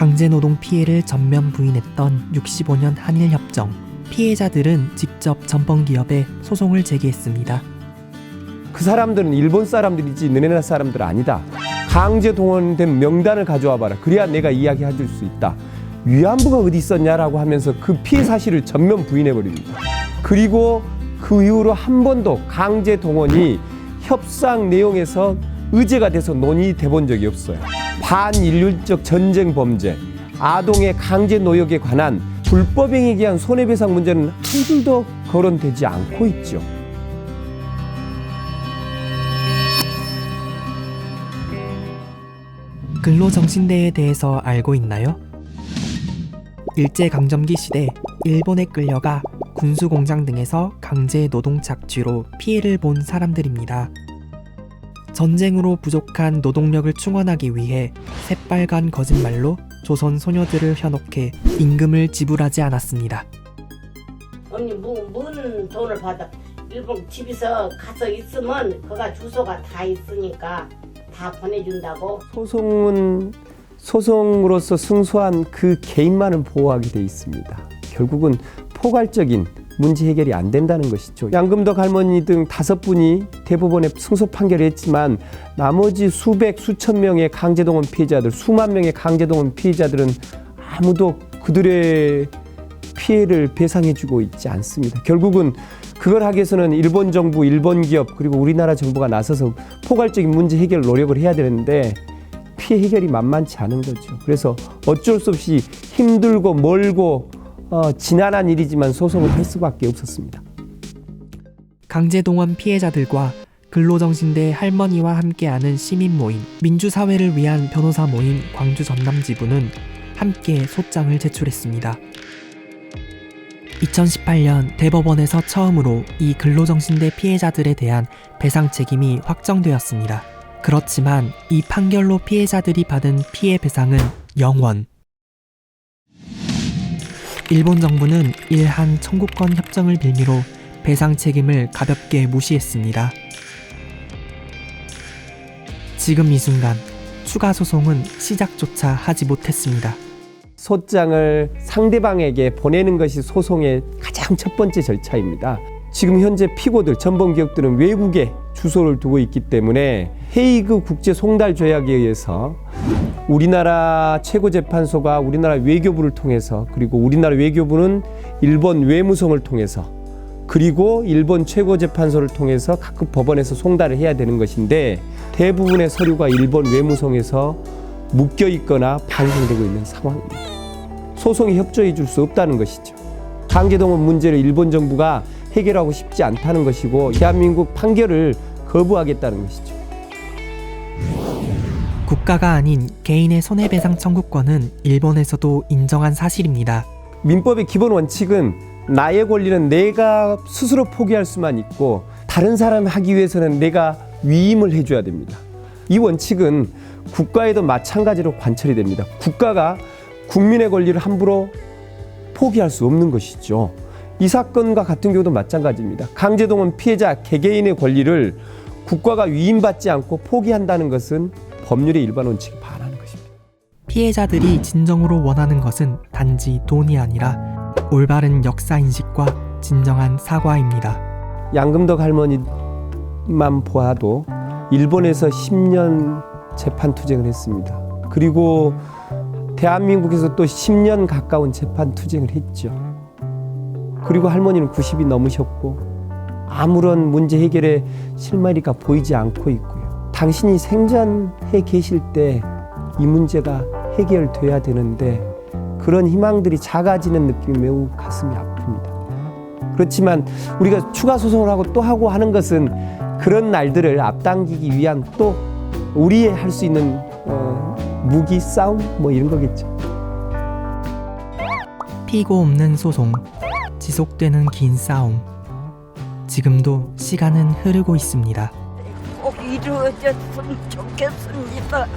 강제노동 피해를 전면 부인했던 65년 한일협정. 피해자들은 직접 전범기업에 소송을 제기했습니다. 그 사람들은 일본 사람들이지 너네 나라 사람들 아니다. 강제 동원된 명단을 가져와 봐라. 그래야 내가 이야기해 줄 수 있다. 위안부가 어디 있었냐라고 하면서 그 피해 사실을 전면 부인해 버립니다. 그리고 그 이후로 한 번도 강제 동원이 협상 내용에서 의제가 돼서 논의돼 본 적이 없어요. 반인륜적 전쟁 범죄, 아동의 강제 노역에 관한 불법행위에 대한 손해배상 문제는 한 줄도 거론되지 않고 있죠. 근로정신대에 대해서 알고 있나요? 일제강점기 시대 일본에 끌려가 군수공장 등에서 강제 노동 착취로 피해를 본 사람들입니다. 전쟁으로 부족한 노동력을 충원하기 위해 새빨간 거짓말로 조선 소녀들을 현혹해 임금을 지불하지 않았습니다. 언니 뭐, 뭔 돈을 받아 일본 집에서 가서 있으면 그가 주소가 다 있으니까 다 보내준다고 소송은 소송으로서 승소한 그 개인만을 보호하게 돼 있습니다. 결국은 포괄적인 문제 해결이 안 된다는 것이죠. 양금덕 할머니 등 다섯 분이 대법원에 승소 판결을 했지만 나머지 수백 수천 명의 강제동원 피해자들, 수만 명의 강제동원 피해자들은 아무도 그들의 피해를 배상해주고 있지 않습니다. 결국은 그걸 하기 위해서는 일본 정부, 일본 기업 그리고 우리나라 정부가 나서서 포괄적인 문제 해결 노력을 해야 되는데 피해 해결이 만만치 않은 거죠. 그래서 어쩔 수 없이 힘들고 멀고 어, 지난한 일이지만 소송을 할 수밖에 없었습니다. 강제동원 피해자들과 근로정신대 할머니와 함께하는 시민 모임, 민주사회를 위한 변호사 모임 광주 전남 지부는 함께 소장을 제출했습니다. 2018년 대법원에서 처음으로 이 근로정신대 피해자들에 대한 배상 책임이 확정되었습니다. 그렇지만 이 판결로 피해자들이 받은 피해 배상은 0원. 일본 정부는 일한 청구권 협정을 빌미로 배상 책임을 가볍게 무시했습니다. 지금 이 순간 추가 소송은 시작조차 하지 못했습니다. 소장을 상대방에게 보내는 것이 소송의 가장 첫 번째 절차입니다. 지금 현재 피고들 전범 기업들은 외국에 주소를 두고 있기 때문에 헤이그 국제 송달 조약에 의해서 우리나라 최고재판소가 우리나라 외교부를 통해서 그리고 우리나라 외교부는 일본 외무성을 통해서 그리고 일본 최고재판소를 통해서 각급 법원에서 송달을 해야 되는 것인데 대부분의 서류가 일본 외무성에서 묶여 있거나 반송되고 있는 상황입니다. 소송에 협조해 줄 수 없다는 것이죠. 강제동원 문제를 일본 정부가 해결하고 싶지 않다는 것이고 대한민국 판결을 거부하겠다는 것이죠. 국가가 아닌 개인의 손해배상 청구권은 일본에서도 인정한 사실입니다. 민법의 기본 원칙은 나의 권리는 내가 스스로 포기할 수만 있고 다른 사람 하기 위해서는 내가 위임을 해줘야 됩니다. 이 원칙은 국가에도 마찬가지로 관철이 됩니다. 국가가 국민의 권리를 함부로 포기할 수 없는 것이죠. 이 사건과 같은 경우도 마찬가지입니다. 강제동원 피해자 개개인의 권리를 국가가 위임받지 않고 포기한다는 것은 법률의 일반 원칙에 반하는 것입니다. 피해자들이 진정으로 원하는 것은 단지 돈이 아니라 올바른 역사 인식과 진정한 사과입니다. 양금덕 할머니만 보아도 일본에서 10년 재판 투쟁을 했습니다. 그리고 대한민국에서 또 10년 가까운 재판 투쟁을 했죠. 그리고 할머니는 90이 넘으셨고 아무런 문제 해결의 실마리가 보이지 않고 있고요. 당신이 생전해 계실 때 이 문제가 해결돼야 되는데 그런 희망들이 작아지는 느낌이 매우 가슴이 아픕니다. 그렇지만 우리가 추가 소송을 하고 또 하고 하는 것은 그런 날들을 앞당기기 위한 또 우리의 할 수 있는 어, 무기 싸움 뭐 이런 거겠죠. 피고 없는 소송, 지속되는 긴 싸움. 지금도 시간은 흐르고 있습니다. 꼭 이루어졌으면 좋겠습니다.